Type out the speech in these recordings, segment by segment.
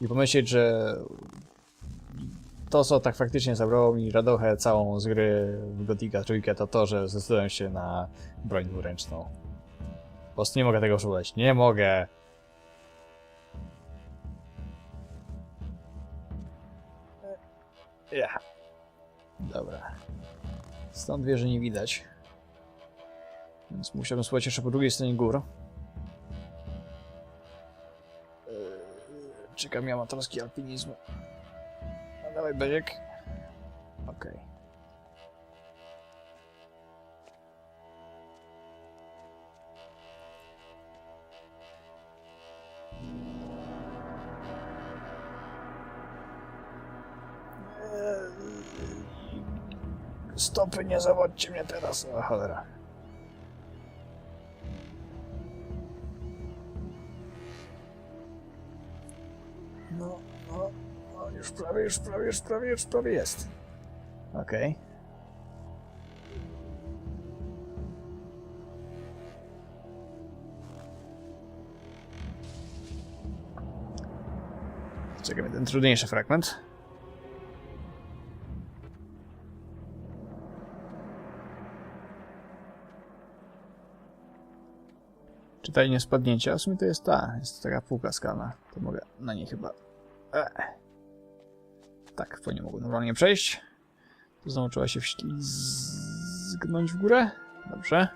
i pomyśleć, że to, co tak faktycznie zabrało mi radochę całą z gry w Gothica trójkę, to to, że zdecydowałem się na broń dwuręczną. Po prostu nie mogę tego oszukiwać. Nie mogę! Ja. Dobra. Stąd wieży nie widać. Więc musiałbym spróbować jeszcze po drugiej stronie gór. Czekam, ja amatorski alpinizm. No dawaj, Beziek. Okej. Eee, Stopy, nie zawodźcie mnie teraz. O cholera. Prawie, już prawie, już prawie, już prawie jest. Okej. Czekamy ten trudniejszy fragment. Czytanie spadnięcia. W sumie to jest ta, jest taka półka skalna. To mogę na niej chyba... E. Tak, po nie mogę normalnie przejść. Tu znowu trzeba się wślizgnąć w górę. Dobrze.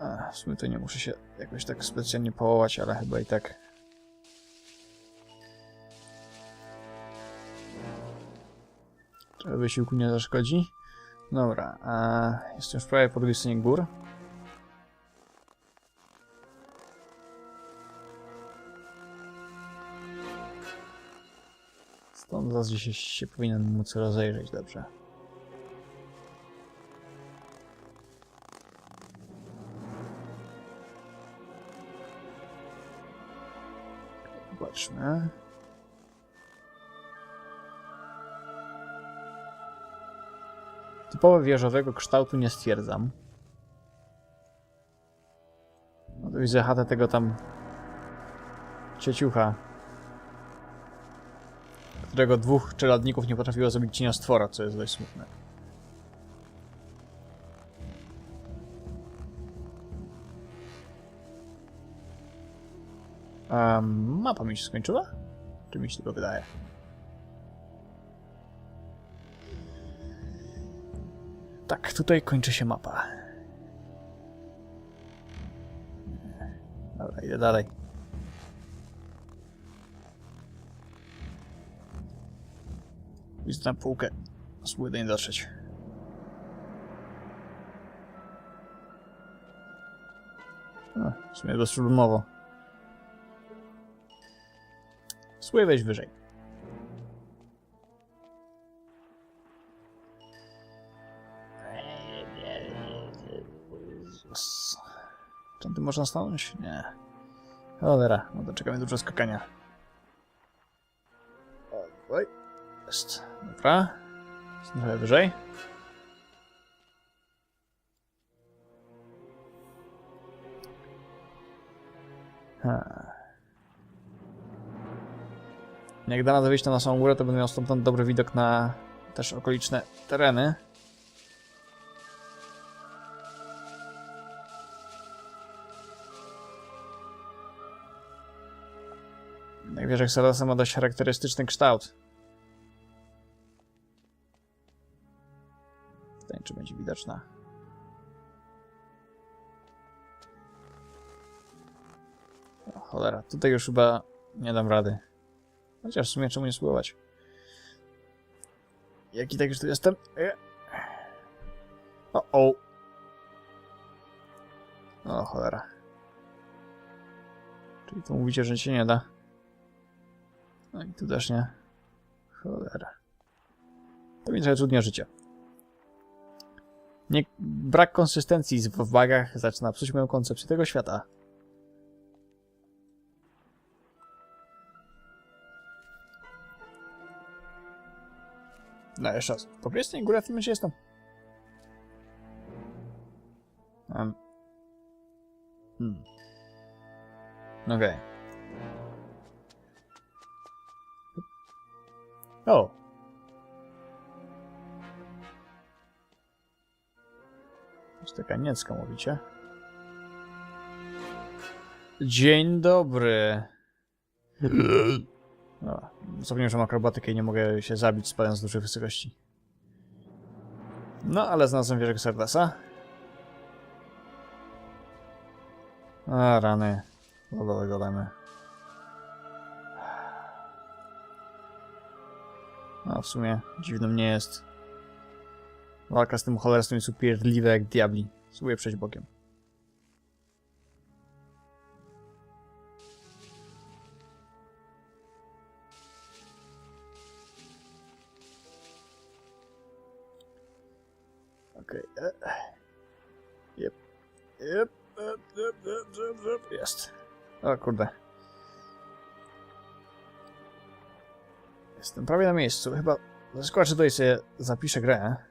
A, w sumie to nie muszę się jakoś tak specjalnie połować, ale chyba i tak. Trochę wysiłku nie zaszkodzi. Dobra, a jestem już prawie po drugiej stronie gór. Stąd zaraz gdzieś się powinien móc rozejrzeć dobrze. Zobaczmy. Typowo wieżowego kształtu nie stwierdzam. No to widzę chatę tego tam cieciucha, którego dwóch czeladników nie potrafiło zrobić cieniostwora, co jest dość smutne. Um, mapa mi się skończyła? Czy mi się tylko wydaje? Tak, tutaj kończy się mapa. Dobra, idę dalej. Widzę tam półkę. Spróbuję do niej dotrzeć. O, w sumie bezproblemowo. Spróbuję wejść wyżej. Czy tu można stanąć? Nie. Cholera, no to czekamy dużo skakania. Oj. Jest. Dobra. Trochę wyżej. Ha. Jak da radę na naszą górę, to będę miał stamtąd dobry widok na też okoliczne tereny. Jak wiesz, Sarasa ma dość charakterystyczny kształt. Widoczna. O, cholera, tutaj już chyba nie dam rady. Chociaż w sumie czemu nie spróbować? Jak i tak już tu jestem. E. O, o. O, cholera. Czyli tu mówicie, że się nie da. No i tu też nie. Cholera. To mi trochę trudniej życie. Nie, brak konsystencji w bagach zaczyna psuć moją koncepcję tego świata. No, jeszcze raz. Po prostu górę w tym momencie jestem. Um. Hmm. No okej. Okay. O! Taka niecka, mówicie? Dzień dobry. O, zapomniałem, że mam akrobatykę i nie mogę się zabić spadając z dużej wysokości. No, ale znalazłem wieżę Xardasa. A, rany. Lodowe golemy. No, w sumie dziwnym nie jest. Walka z tym cholerstwem jest upierdliwa jak diabli. Spróbuję przejść bokiem. Okej. Okay. Jep, jep, jep. Jest. O kurde. Jestem prawie na miejscu. Chyba zaskoczę tutaj sobie zapiszę grę.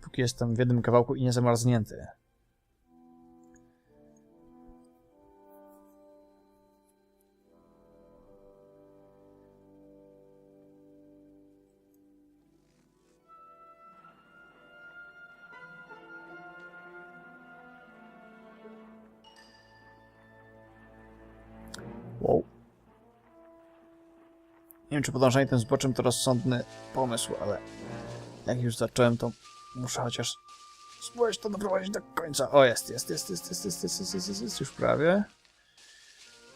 Póki jestem w jednym kawałku i nie zamarznięty. Nie wiem, czy podążanie tym zboczem to rozsądny pomysł, ale jak już zacząłem, to muszę chociaż spróbować to doprowadzić do końca. O, jest, jest, jest, jest, jest, jest, jest, jest, jest, jest, jest już prawie.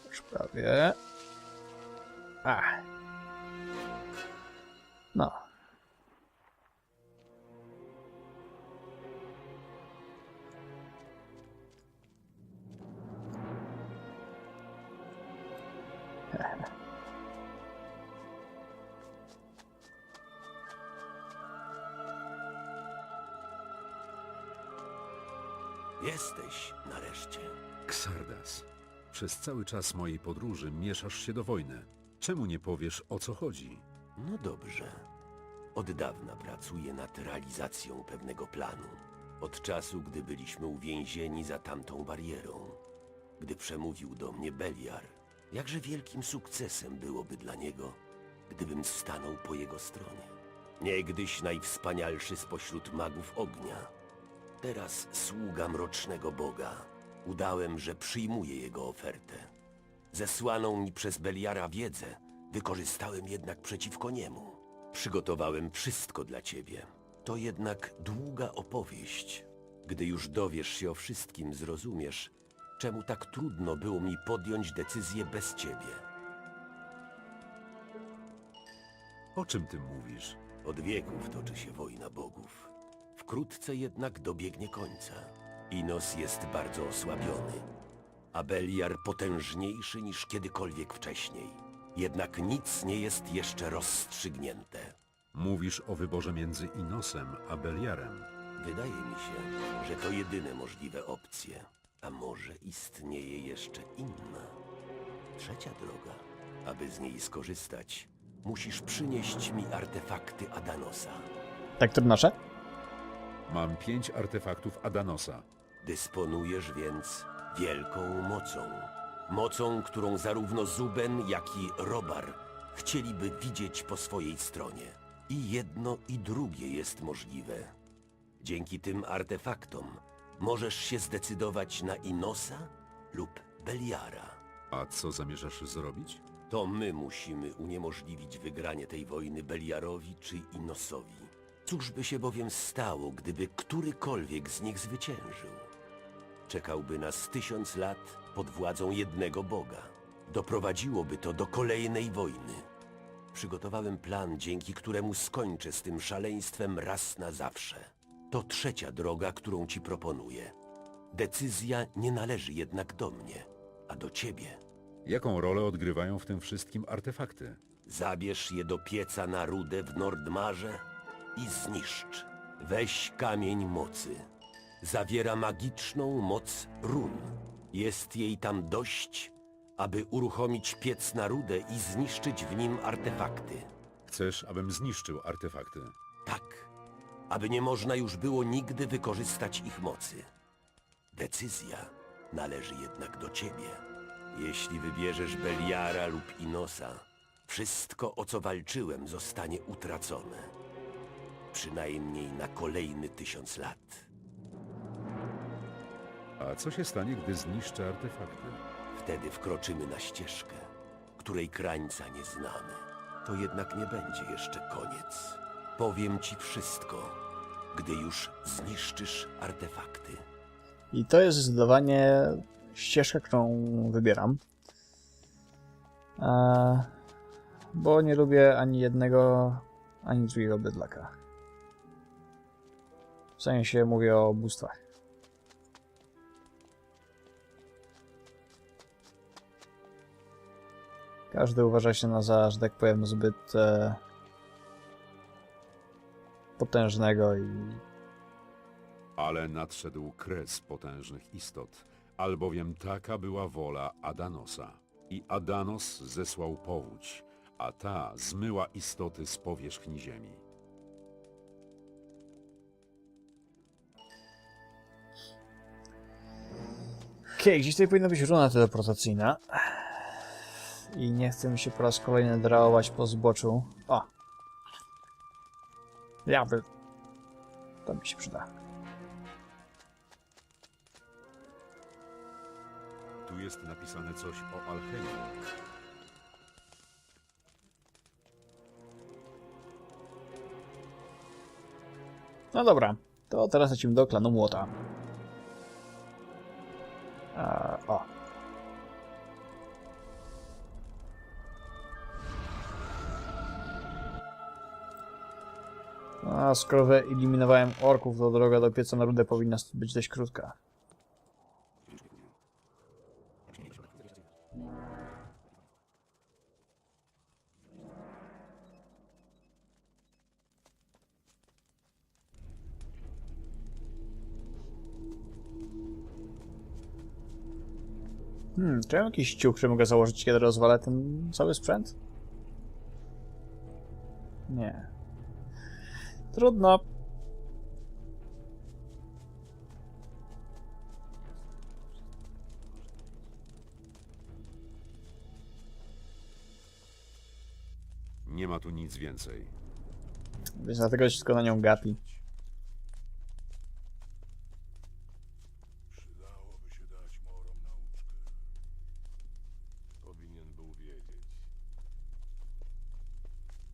Już prawie. A. No. Cały czas mojej podróży mieszasz się do wojny. Czemu nie powiesz, o co chodzi? No dobrze. Od dawna pracuję nad realizacją pewnego planu. Od czasu, gdy byliśmy uwięzieni za tamtą barierą. Gdy przemówił do mnie Beliar, jakże wielkim sukcesem byłoby dla niego, gdybym stanął po jego stronie. Niegdyś najwspanialszy spośród magów ognia. Teraz sługa mrocznego Boga. Udałem, że przyjmuję jego ofertę. Zesłaną mi przez Beliara wiedzę wykorzystałem jednak przeciwko niemu. Przygotowałem wszystko dla ciebie. To jednak długa opowieść. Gdy już dowiesz się o wszystkim, zrozumiesz, czemu tak trudno było mi podjąć decyzję bez ciebie. O czym ty mówisz? Od wieków toczy się wojna bogów. Wkrótce jednak dobiegnie końca. Inos jest bardzo osłabiony, a Beliar potężniejszy niż kiedykolwiek wcześniej. Jednak nic nie jest jeszcze rozstrzygnięte. Mówisz o wyborze między Inosem a Beliarem. Wydaje mi się, że to jedyne możliwe opcje. A może istnieje jeszcze inna? Trzecia droga. Aby z niej skorzystać, musisz przynieść mi artefakty Adanosa. Tak to nasze? Mam pięć artefaktów Adanosa. Dysponujesz więc wielką mocą. Mocą, którą zarówno Zuben, jak i Robar chcieliby widzieć po swojej stronie. I jedno i drugie jest możliwe. Dzięki tym artefaktom możesz się zdecydować na Inosa lub Beliara. A co zamierzasz zrobić? To my musimy uniemożliwić wygranie tej wojny Beliarowi czy Inosowi. Cóż by się bowiem stało, gdyby którykolwiek z nich zwyciężył? Czekałby nas tysiąc lat pod władzą jednego Boga. Doprowadziłoby to do kolejnej wojny. Przygotowałem plan, dzięki któremu skończę z tym szaleństwem raz na zawsze. To trzecia droga, którą ci proponuję. Decyzja nie należy jednak do mnie, a do ciebie. Jaką rolę odgrywają w tym wszystkim artefakty? Zabierz je do pieca na rudę w Nordmarze i zniszcz. Weź kamień mocy. Zawiera magiczną moc run. Jest jej tam dość, aby uruchomić piec na rudę i zniszczyć w nim artefakty. Chcesz, abym zniszczył artefakty? Tak, aby nie można już było nigdy wykorzystać ich mocy. Decyzja należy jednak do ciebie. Jeśli wybierzesz Beliara lub Inosa, Wszystko, o co walczyłem, zostanie utracone. Przynajmniej na kolejny tysiąc lat. A co się stanie, gdy zniszczę artefakty? Wtedy wkroczymy na ścieżkę, której krańca nie znamy. To jednak nie będzie jeszcze koniec. Powiem ci wszystko, gdy już zniszczysz artefakty. I to jest zdecydowanie ścieżka, którą wybieram. E, bo nie lubię ani jednego, ani drugiego bydlaka. Sensie mówię o bóstwach. Każdy uważa się na za, że tak powiem, zbyt e, potężnego i Ale nadszedł kres potężnych istot, albowiem taka była wola Adanosa. I Adanos zesłał powódź, a ta zmyła istoty z powierzchni ziemi. Okej, gdzieś tutaj powinna być runa teleportacyjna. I nie chcę mi się po raz kolejny drałować po zboczu. O! Ja by... To mi się przyda. Tu jest napisane coś o alchemii. No dobra, to teraz lecimy do klanu Młota. Eee, o. A skoro wyeliminowałem orków, to droga do pieca na rudę powinna być dość krótka. Hmm, czy mam jakiś ciuch, który mogę założyć, kiedy rozwalę ten cały sprzęt? Nie. Trudno. Nie ma tu nic więcej. Więc dlatego się tylko na nią gapi. Przydałoby się dać morom nauczkę. Powinien był wiedzieć.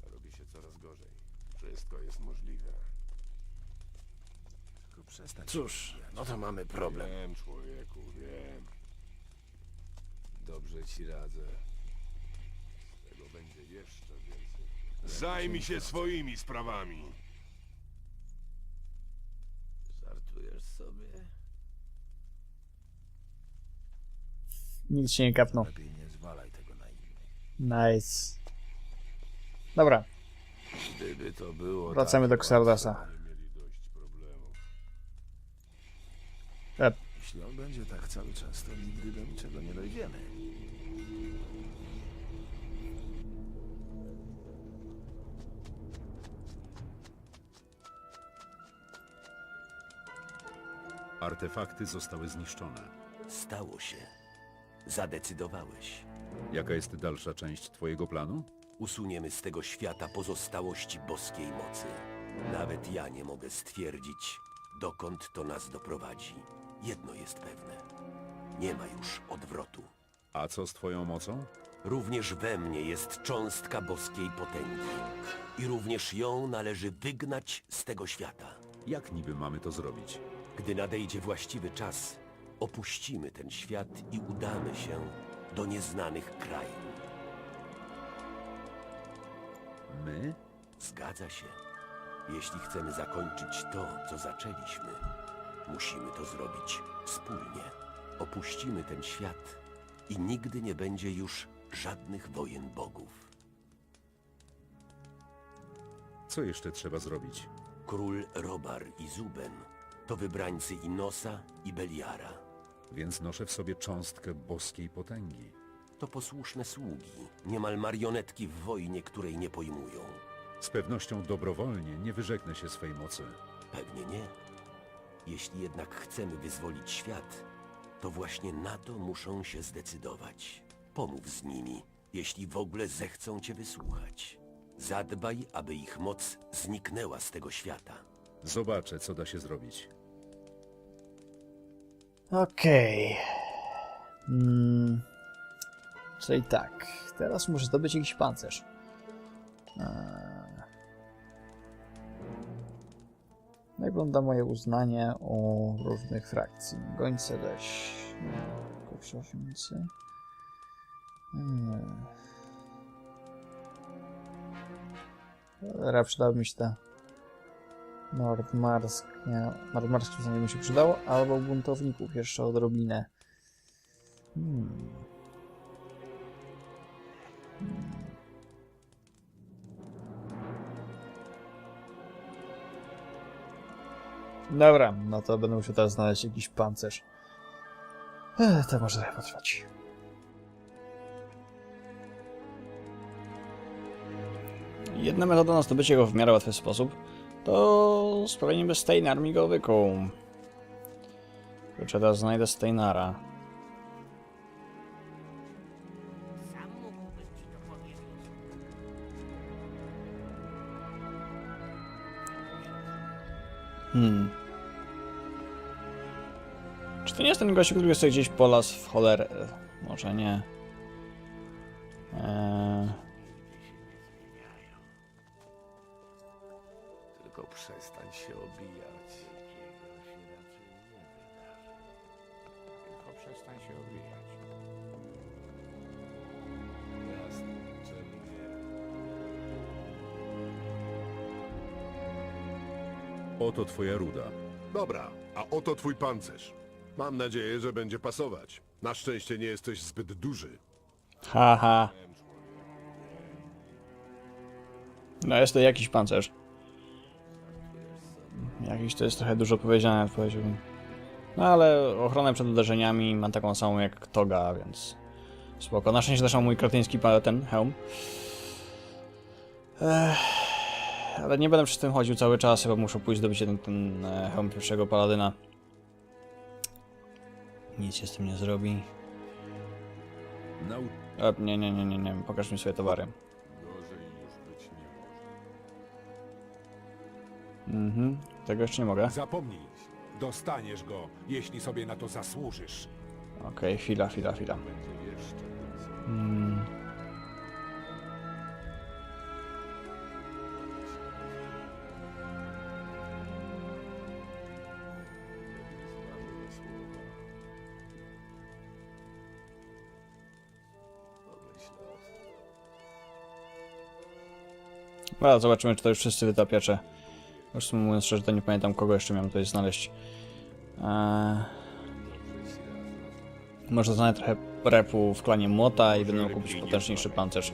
Robi się coraz gorzej. Wszystko jest możliwe. Tylko przestań. Cóż, no to mamy problem. Wiem, człowieku, wiem. Dobrze ci radzę. Z tego będzie jeszcze więcej. Zajmij się swoimi sprawami. Żartujesz sobie? Nikt się nie kapnął. Lepiej nie zwalaj tego na innych. Nice. Dobra, Gdyby to było Wracamy tak do Xardasa. E, Jeśli on będzie tak cały czas, to nigdy do niczego nie dojdziemy. Artefakty zostały zniszczone. Stało się. Zadecydowałeś. Jaka jest dalsza część twojego planu? Usuniemy z tego świata pozostałości boskiej mocy. Nawet ja nie mogę stwierdzić, dokąd to nas doprowadzi. Jedno jest pewne. Nie ma już odwrotu. A co z twoją mocą? Również we mnie jest cząstka boskiej potęgi. I również ją należy wygnać z tego świata. Jak niby mamy to zrobić? Gdy nadejdzie właściwy czas, opuścimy ten świat i udamy się do nieznanych krain. My? Zgadza się. Jeśli chcemy zakończyć to, co zaczęliśmy, musimy to zrobić wspólnie. Opuścimy ten świat i nigdy nie będzie już żadnych wojen bogów. Co jeszcze trzeba zrobić? Król Robar i Zuben to wybrańcy Inosa i Beliara. Więc noszę w sobie cząstkę boskiej potęgi. To posłuszne sługi, niemal marionetki w wojnie, której nie pojmują. Z pewnością dobrowolnie nie wyrzeknę się swej mocy. Pewnie nie. Jeśli jednak chcemy wyzwolić świat, to właśnie na to muszą się zdecydować. Pomów z nimi jeśli w ogóle zechcą cię wysłuchać. Zadbaj, aby ich moc zniknęła z tego świata. Zobaczę, co da się zrobić. Okej. Mm. Czyli tak, teraz muszę zdobyć jakiś pancerz. Eee. Wygląda moje uznanie u różnych frakcji? Gońcy leś... Koprzosiący. Hmm. Cholera, przydałaby mi się ta... Nordmarsk, nie, Nordmarsk uznanie mi się przydało, albo buntowników jeszcze odrobinę. Hmm. Dobra, no to będę musiał teraz znaleźć jakiś pancerz. Ech, to może trochę potrwać. Jedna metoda na zdobycie go w miarę łatwy sposób to sprawienie by Steinar mi go wykuł. Kurczę, teraz znajdę Steinara. Hmm. Czy to nie jest ten gościu, który sobie gdzieś polas w cholerę? Może nie. Eee, Tylko przestań się obijać. Tylko przestań się odbijać. Oto twoja ruda. Dobra, a oto twój pancerz. Mam nadzieję, że będzie pasować. Na szczęście nie jesteś zbyt duży. haha. No jest to jakiś pancerz. Jakiś to jest trochę dużo powiedziane, powiedziałbym. No ale ochronę przed uderzeniami mam taką samą jak Toga, więc spoko. Na szczęście też mam mój kretyński ten hełm. Ech, ale nie będę przy tym chodził cały czas, chyba muszę pójść zdobyć ten, ten e, hełm pierwszego paladyna. Nic się z tym nie zrobi. Nau... E, nie, nie, nie, nie, nie, pokaż mi swoje towary. Mhm, tego jeszcze nie mogę. Zapomnij. Dostaniesz go, jeśli sobie na to zasłużysz. Okej, chwila, chwila, chwila. Mm. Dobra, zobaczymy, czy to już wszyscy wytapiacze. Już mówiąc szczerze, to nie pamiętam, kogo jeszcze miałem tutaj znaleźć. Eee... Może znajdę trochę repu w klanie Młota i będę kupić potężniejszy pancerz.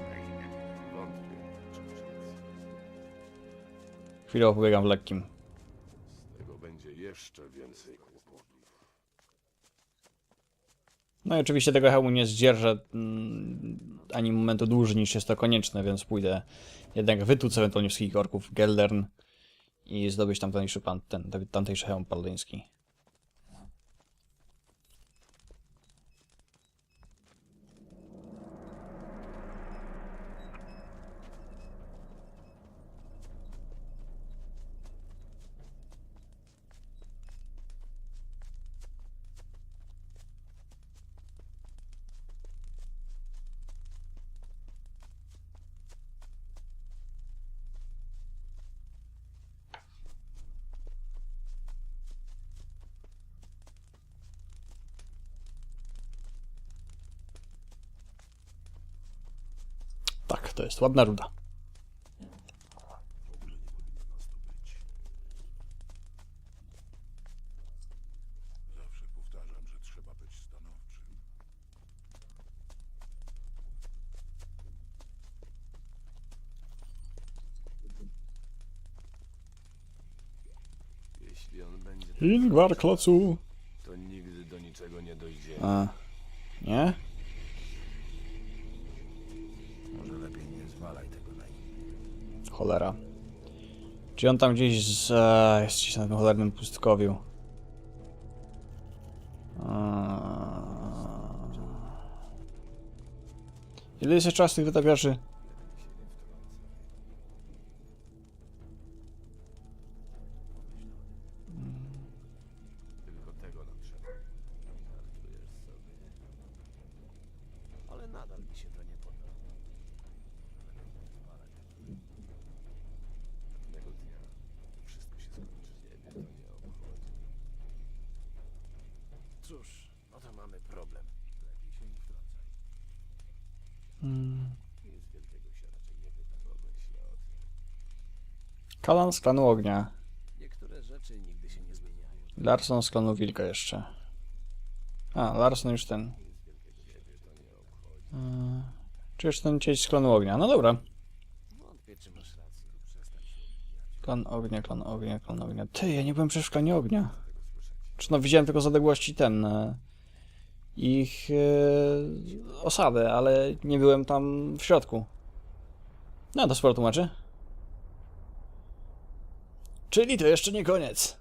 Chwilę pobiegam w lekkim. Tego będzie jeszcze więcej kłopotów. No i oczywiście tego hełmu nie zdzierżę mm, ani momentu dłużej niż jest to konieczne, więc pójdę jednak wytuc ewentualnie wszystkich orków Geldern i zdobyć tamtejszy pan, ten, tamtejszy hełm paladyński. Tak, to jest ładna ruda. Zawsze powtarzam, że trzeba być stanowczym. Jeśli on będzie, Ingvar klocu! to nigdy do niczego nie dojdzie. A, nie? Cholera. Czy on tam gdzieś z, e, jest gdzieś na tym cholernym pustkowiu? A... Ile jest jeszcze raz tych wytapiaczy? Kalan z klanu ognia. Niektóre rzeczy nigdy się nie zmieniają. Larson z klanu wilka jeszcze. A, Larson już ten. Yy, czy jeszcze ten cieć z klanu ognia? No dobra. Klan ognia, klan ognia, klan ognia. Ty, ja nie byłem przecież w klanie ognia. Czy no widziałem tylko z odległości ten... ich e, osadę, ale nie byłem tam w środku. No, to sporo tłumaczy. Czyli to jeszcze nie koniec.